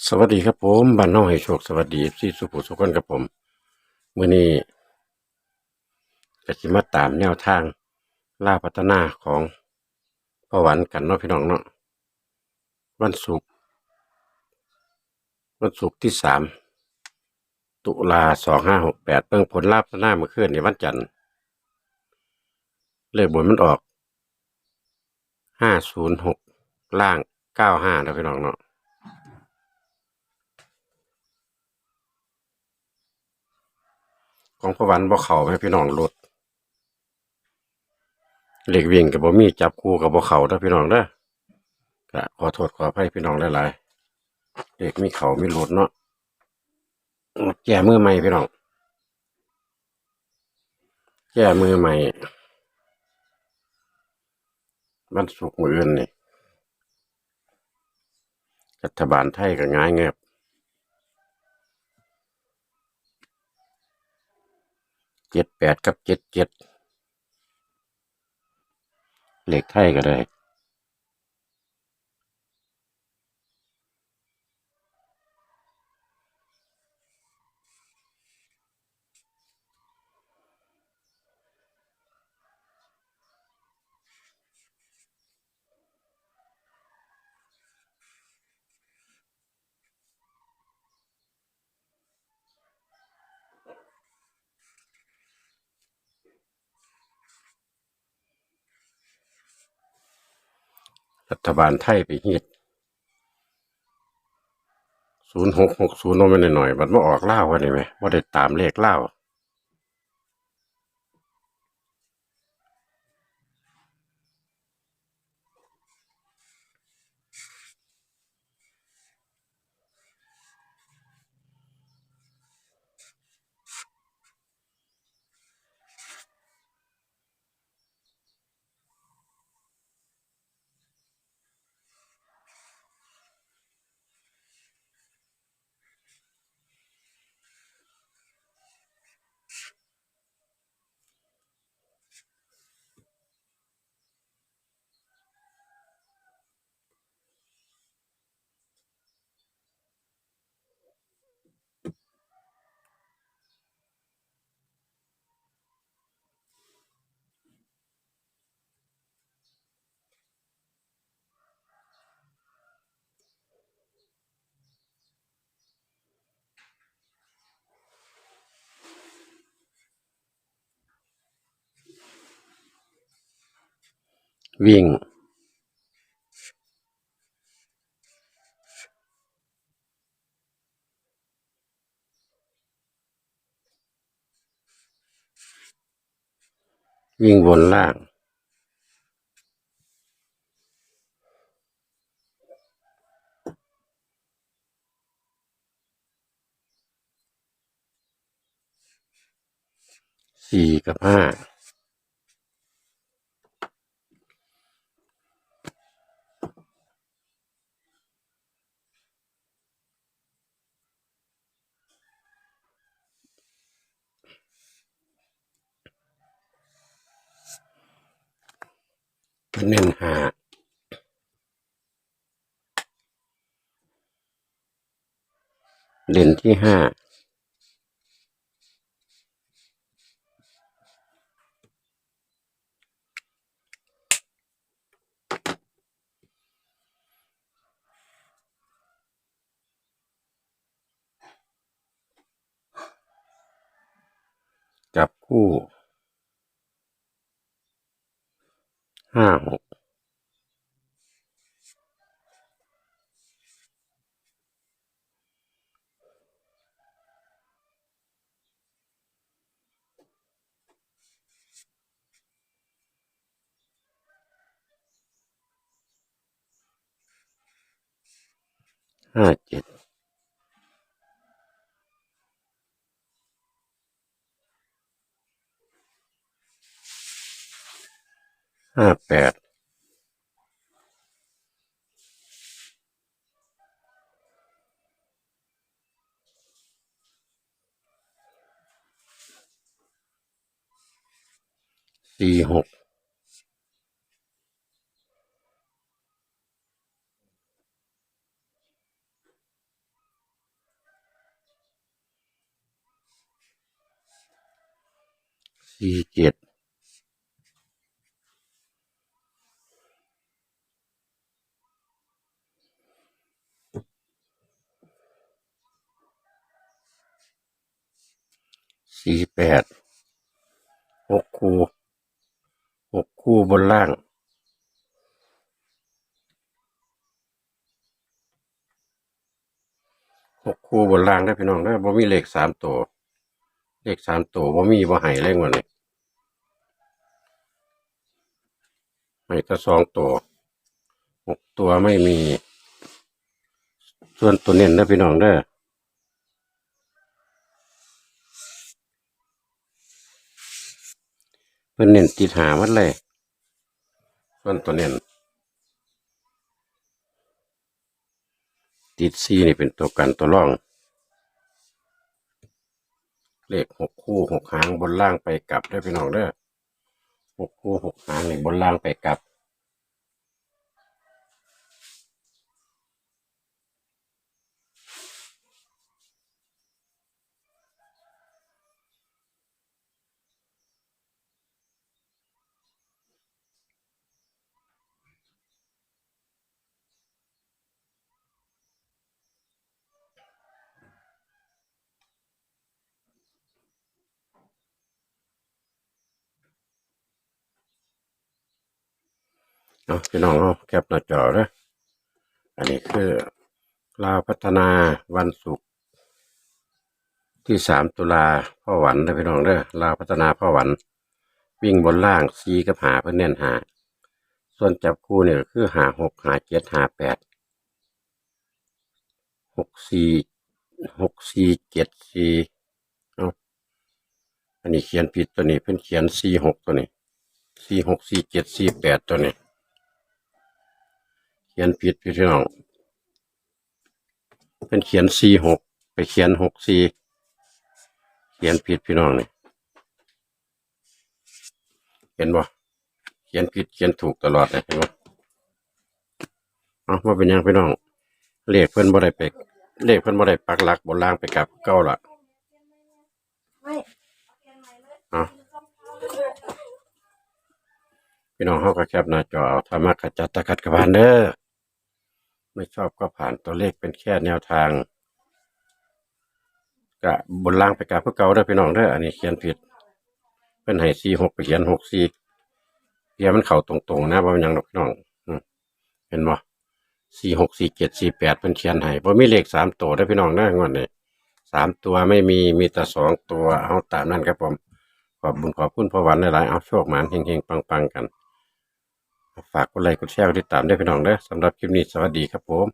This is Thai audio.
สวัสดีครับผมบ้านน้องให้โชคสวัสดีพี่สุภูสุขคนครับผมมื้อนี้ก็สิมาตามแนวทางล่าพัฒนาของประวันกันเนาะพี่น้องเนาะวันศุกร์วันศุกร์ที่สามตุลาสองห้าหกแปดเบิ่งผลล่าพัฒนาเมื่อคืนในวันจันทร์เลขบนมันออกห้าศูนย์หกล่างเก้าห้านะพี่น้องเนาะ ของพระวันบ่เข้าให้พี่น้องลดเหล็กวิ่งกับบ่มีจับคู่กับบ่เข้าเด้อพี่น้องเด้อก็ขอโทษขออภัยพี่น้องหลายๆเหล็กมีเข้ามีหลุดเนาะแก้มือใหม่พี่น้องแก้มือใหม่มันสุกมืออื่นนี่รัฐบาลไทยก็ง่ายเงียบ เจ็ดแปดกับเจ็ดเจ็ดเหล็กไทยก็ได้ รัฐบาลไทยไปเฮ็ดศูนย์หกหกศูนย์ลงไปหน่อย มันมาออกเล่าวันนี้ไหมว่าได้ตามเลขเล่า วิ่ง วิ่งบนล่าง สี่กับห้า เน้นหาเด่นที่ห้าจับคู่ ห้าหกห้าเจ็ด ห้าแปดสี่หกสี่เจ็ด สี่แปดหกคู่หกคู่บนล่าง หกคู่บนล่างได้พี่น้องได้บ่มีเลขสามตัว เลขสามตัวบ่มีบ่ให้เลยงวดนี้ให้แต่สองตัวหกตัวไม่มี ส่วนตัวเน้นนะพี่น้องเด้ เพิ่นเน้นติดหามันเลยส่วนตัวเน้นติดซีนี่เป็นตัวกันตัวร่อง เลขหกคู่หกหางบนล่างไปกลับได้พี่น้องเด้อหกคู่หกหางนี่บนล่างไปกลับ เอาพี่น้องเอาแคปหน้าจอเด้ออันนี้คือลาวพัฒนาวันศุกร์ที่สามตุลาพ่อหวันนะพี่น้องเด้อลาวพัฒนาพ่อหวัน วิ่งบนล่างซีกับหาเพื่อเน้นหา ส่วนจับคู่เนี่ยคือหาหกหาเจ็ดหาแปดหกสี่หกสี่เจ็ดสี่เอาอันนี้เขียนผิดตัวนี้เพิ่นเขียนสี่หกตัวนี้สี่หกสี่เจ็ดสี่แปดตัวนี้ เขียนผิดพี่น้องเป็นเขียนสี่หกไปเขียนหกสี่เขียนผิดพี่น้องนี่เห็นบ่เขียนผิดเขียนถูกตลอดเลยเห็นบ่เอาว่าเป็นยังพี่น้องเลขเพิ่นบ่ได้ไปเลขเพิ่นบ่ได้ปักหลักบนล่างไปกับเก้าละเอาพี่น้องเฮาก็แคปหน้าจอเอาถ้ามักก็จัดตะกัดกระพานเด้อ ไม่ชอบก็ผ่านตัวเลขเป็นแค่แนวทางกะบนล่างไปกลับเพื่อเก่าเด้พี่น้องเด้อันนี้เขียนผิดเพิ่นให้สี่หกไปเขียนหกสี่เพียมันเข้าตรงๆนะบ่ามันหยังดอกพี่น้องเห็นบ่สี่หกสี่เจ็ดสี่แปดเพิ่นเขียนให้บ่มีเลขสามตัวเด้พี่น้องนะงวดนี้สามตัวไม่มีมีแต่สองตัวเอาตามนั้นครับผมขอบบุญขอบคุณพ่อวันหลายๆเอาโชคหมานเฮงๆปังๆกัน ฝากกดไลค์กดแชร์กดติดตามด้วยพี่น้องเด้อสำหรับคลิปนี้สวัสดีครับผม